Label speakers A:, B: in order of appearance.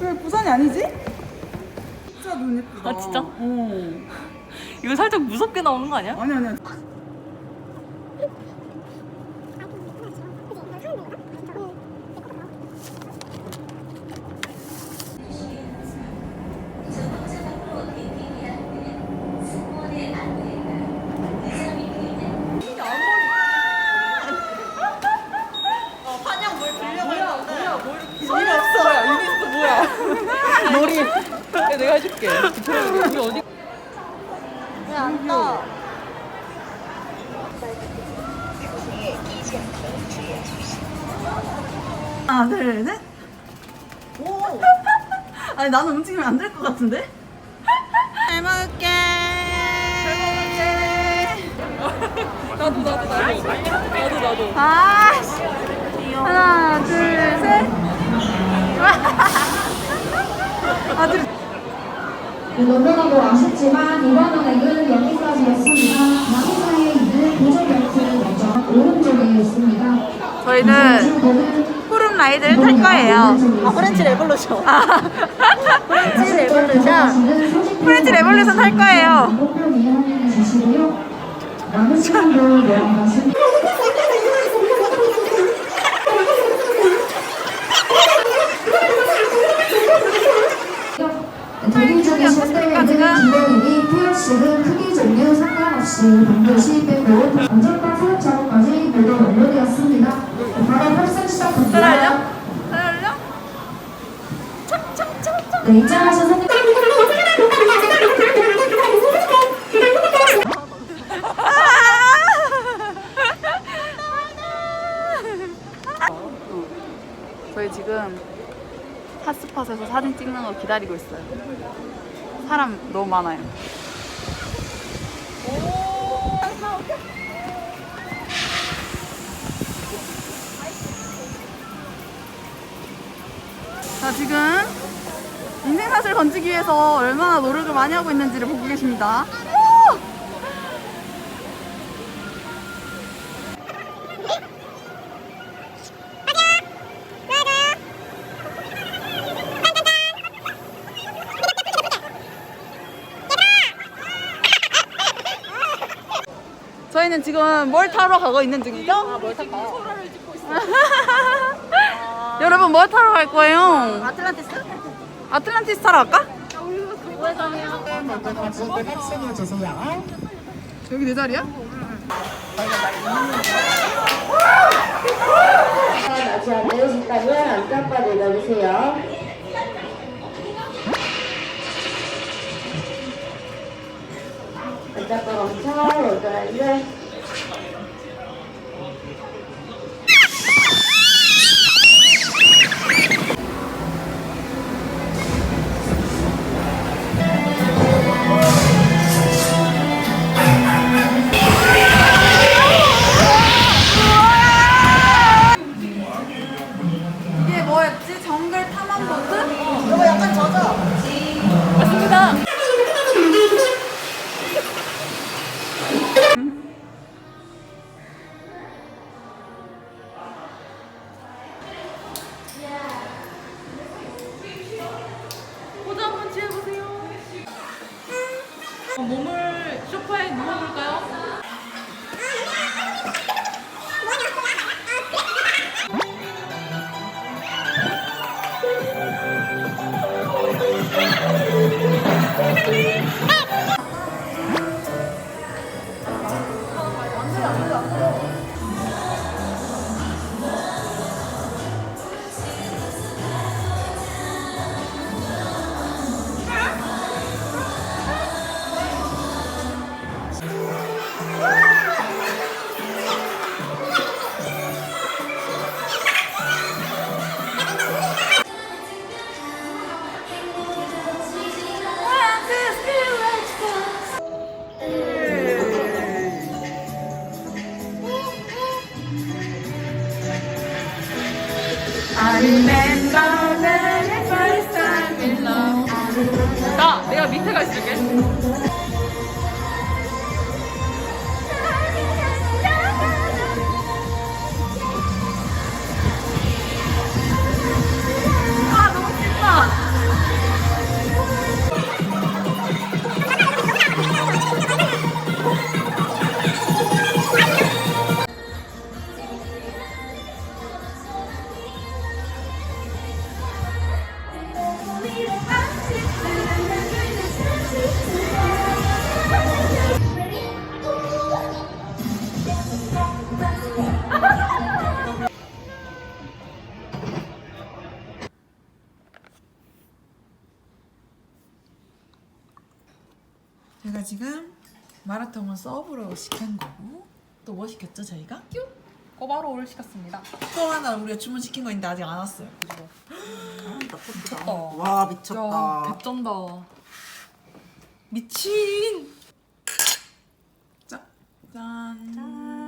A: 왜 부산이 아니지? 진짜 눈 예쁘다.
B: 아, 진짜?
A: 어.
B: 이거 살짝 무섭게 나오는 거 아니야?
A: 아니 아니야.
B: 소리 없어. 뭐야? 유니스 뭐야? 머리. 야, 내가 해줄게. 우리 어디? 왜안 떠?
A: 하나 둘 셋. 오. 아니 나는 움직이면 안 될 것 같은데? 잘 먹을게.
B: 나도 나도 나도 나도 나도.
A: 아. 씨. 하나 둘 셋. 아 둘.
C: 너무나도 아쉽지만 이번 은행은 여기까지였습니다. 마지막에 있는 보조벨트 먼저 오른쪽에 있습니다.
A: 저희는 푸른 라이드를 탈 거예요.
C: 아,
A: 프렌치 레볼루션.
C: 프렌치 레볼루션.
A: 프렌치 레볼루션 탈 거예요.
C: 피어싱은 크기 종류 상관없이 반드시 빼고 안전과 사업 작업까지 모두 완료되었습니다. 바로 활성 시작합니다. 네, 입장하신 손님.
A: 저희 지금 핫스팟에서 사진 찍는 거 기다리고 있어요. 사람 너무 많아요. 자, 지금 인생샷을 건지기 위해서 얼마나 노력을 많이 하고 있는지를 보고 계십니다. 저희는 지금 뭘 타러 가고 있는 중이죠? 아, 뭘 타러 소라를 찍고 있어. 여러분 뭘 타러 갈 거예요? 아틀란티스? 아틀란티스 타러 갈까? 여기 내 자리야?
D: 아직 안 내려오셨다면 안전바 내려주세요. 멈춰, 올드라
B: 몸을 소파에 누워볼까요? 나 내가 밑에 가 있을게.
E: 제가 지금 마라탕은 서브로 시킨 거고 또 뭐 시켰죠 저희가?
B: 꼬바로우를 시켰습니다.
E: 또 하나 우리가 주문 시킨 거 있는데 아직 안 왔어요.
B: 미쳤다.
E: 와 미쳤다.
B: 개쩐다.
E: 미친. 짠. 짠.